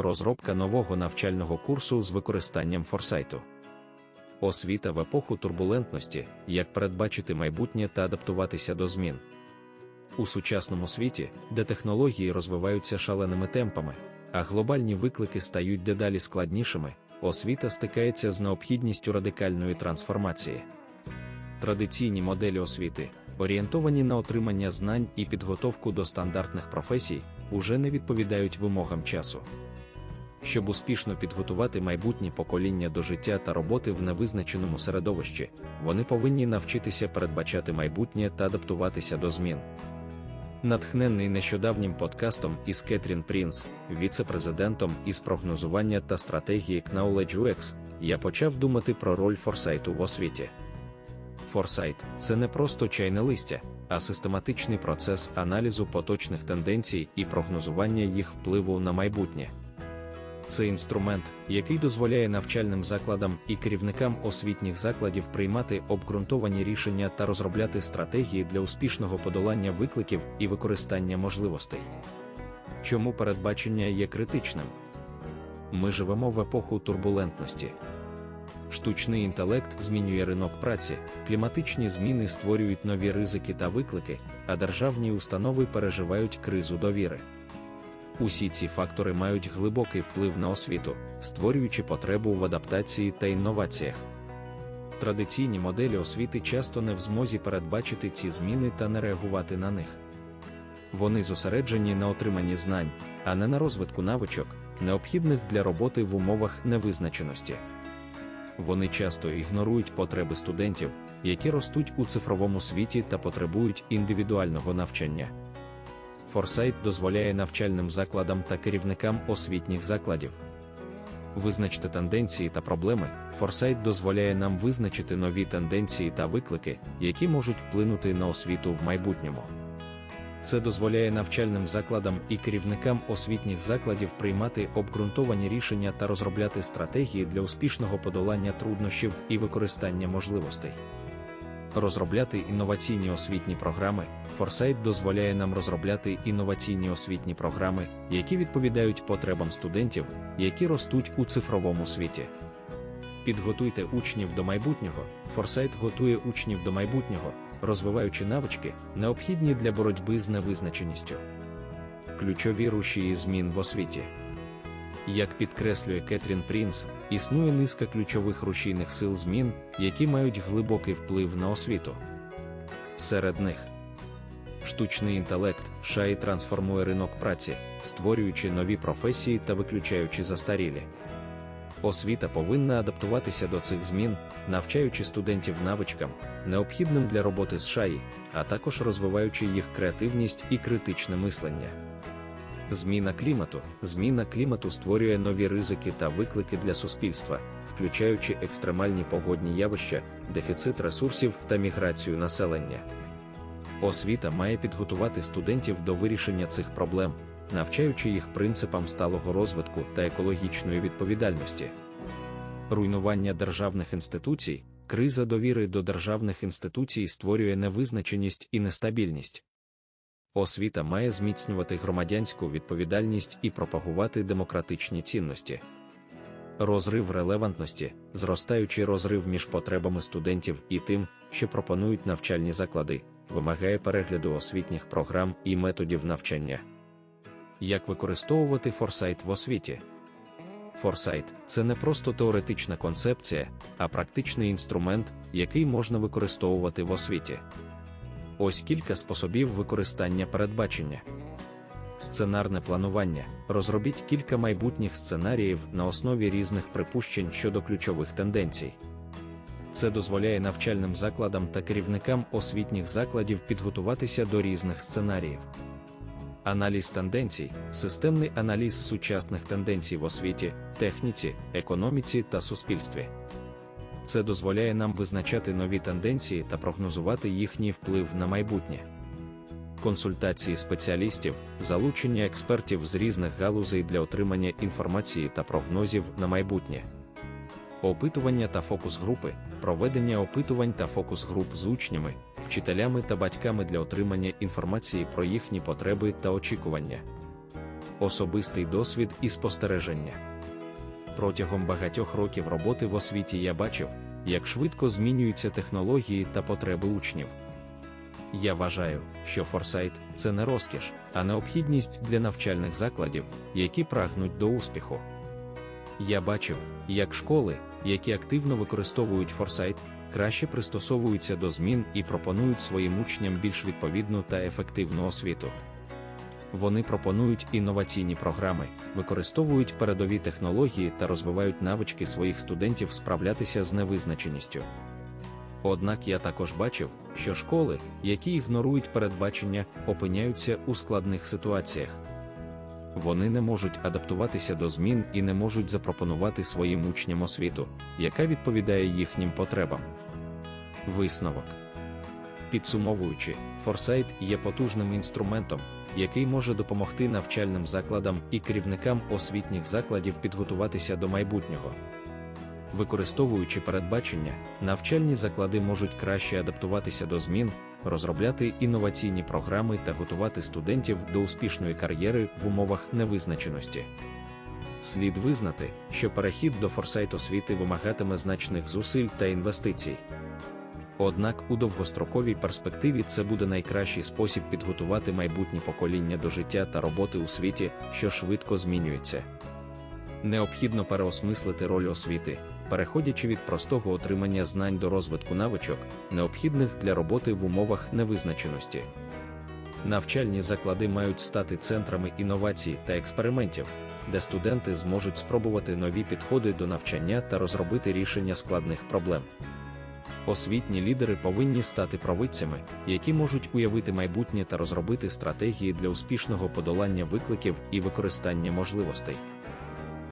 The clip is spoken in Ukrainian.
Розробка нового навчального курсу з використанням форсайту. Освіта в епоху турбулентності, як передбачити майбутнє та адаптуватися до змін. У сучасному світі, де технології розвиваються шаленими темпами, а глобальні виклики стають дедалі складнішими, освіта стикається з необхідністю радикальної трансформації. Традиційні моделі освіти, орієнтовані на отримання знань і підготовку до стандартних професій, уже не відповідають вимогам часу. Щоб успішно підготувати майбутнє покоління до життя та роботи в невизначеному середовищі, вони повинні навчитися передбачати майбутнє та адаптуватися до змін. Натхнений нещодавнім подкастом із Кетрін Прінс, віце-президентом із прогнозування та стратегії Knowledge UX, я почав думати про роль форсайту в освіті. Форсайт це не просто чайне листя, а систематичний процес аналізу поточних тенденцій і прогнозування їх впливу на майбутнє. Це інструмент, який дозволяє навчальним закладам і керівникам освітніх закладів приймати обґрунтовані рішення та розробляти стратегії для успішного подолання викликів і використання можливостей. Чому передбачення є критичним? Ми живемо в епоху турбулентності. Штучний інтелект змінює ринок праці, кліматичні зміни створюють нові ризики та виклики, а державні установи переживають кризу довіри. Усі ці фактори мають глибокий вплив на освіту, створюючи потребу в адаптації та інноваціях. Традиційні моделі освіти часто не в змозі передбачити ці зміни та не реагувати на них. Вони зосереджені на отриманні знань, а не на розвитку навичок, необхідних для роботи в умовах невизначеності. Вони часто ігнорують потреби студентів, які ростуть у цифровому світі та потребують індивідуального навчання. Форсайт дозволяє навчальним закладам та керівникам освітніх закладів. Визначити тенденції та проблеми. Форсайт дозволяє нам визначити нові тенденції та виклики, які можуть вплинути на освіту в майбутньому. Це дозволяє навчальним закладам і керівникам освітніх закладів приймати обґрунтовані рішення та розробляти стратегії для успішного подолання труднощів і використання можливостей. Розробляти інноваційні освітні програми. Форсайт дозволяє нам розробляти інноваційні освітні програми, які відповідають потребам студентів, які ростуть у цифровому світі. Підготуйте учнів до майбутнього. Форсайт готує учнів до майбутнього, розвиваючи навички, необхідні для боротьби з невизначеністю. Ключові рушії змін в освіті. Як підкреслює Кетрін Прінс, існує низка ключових рушійних сил змін, які мають глибокий вплив на освіту. Серед них штучний інтелект шаї трансформує ринок праці, створюючи нові професії та виключаючи застарілі. Освіта повинна адаптуватися до цих змін, навчаючи студентів навичкам, необхідним для роботи з шаї, а також розвиваючи їх креативність і критичне мислення. Зміна клімату. Зміна клімату створює нові ризики та виклики для суспільства, включаючи екстремальні погодні явища, дефіцит ресурсів та міграцію населення. Освіта має підготувати студентів до вирішення цих проблем, навчаючи їх принципам сталого розвитку та екологічної відповідальності. Руйнування державних інституцій, криза довіри до державних інституцій створює невизначеність і нестабільність. Освіта має зміцнювати громадянську відповідальність і пропагувати демократичні цінності. Розрив релевантності, зростаючий розрив між потребами студентів і тим, що пропонують навчальні заклади, вимагає перегляду освітніх програм і методів навчання. Як використовувати форсайт в освіті? Форсайт це не просто теоретична концепція, а практичний інструмент, який можна використовувати в освіті. Ось кілька способів використання передбачення. Сценарне планування. Розробіть кілька майбутніх сценаріїв на основі різних припущень щодо ключових тенденцій. Це дозволяє навчальним закладам та керівникам освітніх закладів підготуватися до різних сценаріїв. Аналіз тенденцій, системний аналіз сучасних тенденцій в освіті, техніці, економіці та суспільстві. Це дозволяє нам визначати нові тенденції та прогнозувати їхній вплив на майбутнє. Консультації спеціалістів, залучення експертів з різних галузей для отримання інформації та прогнозів на майбутнє. Опитування та фокус групи, проведення опитувань та фокус груп з учнями, вчителями та батьками для отримання інформації про їхні потреби та очікування. особистий досвід і спостереження. Протягом багатьох років роботи в освіті я бачив, як швидко змінюються технології та потреби учнів. Я вважаю, що форсайт це не розкіш, а необхідність для навчальних закладів, які прагнуть до успіху. Я бачив, як школи, які активно використовують форсайт, краще пристосовуються до змін і пропонують своїм учням більш відповідну та ефективну освіту. Вони пропонують інноваційні програми, використовують передові технології та розвивають навички своїх студентів справлятися з невизначеністю. Однак я також бачив, що школи, які ігнорують передбачення, опиняються у складних ситуаціях. Вони не можуть адаптуватися до змін і не можуть запропонувати своїм учням освіту, яка відповідає їхнім потребам. Висновок. Підсумовуючи, форсайт є потужним інструментом, який може допомогти навчальним закладам і керівникам освітніх закладів підготуватися до майбутнього. Використовуючи передбачення, навчальні заклади можуть краще адаптуватися до змін, розробляти інноваційні програми та готувати студентів до успішної кар'єри в умовах невизначеності. Слід визнати, що перехід до форсайт освіти вимагатиме значних зусиль та інвестицій. Однак у довгостроковій перспективі це буде найкращий спосіб підготувати майбутні покоління до життя та роботи у світі, що швидко змінюється. Необхідно переосмислити роль освіти, переходячи від простого отримання знань до розвитку навичок, необхідних для роботи в умовах невизначеності. Навчальні заклади мають стати центрами інновацій та експериментів, де студенти зможуть спробувати нові підходи до навчання та розробити рішення складних проблем. Освітні лідери повинні стати провидцями, які можуть уявити майбутнє та розробити стратегії для успішного подолання викликів і використання можливостей.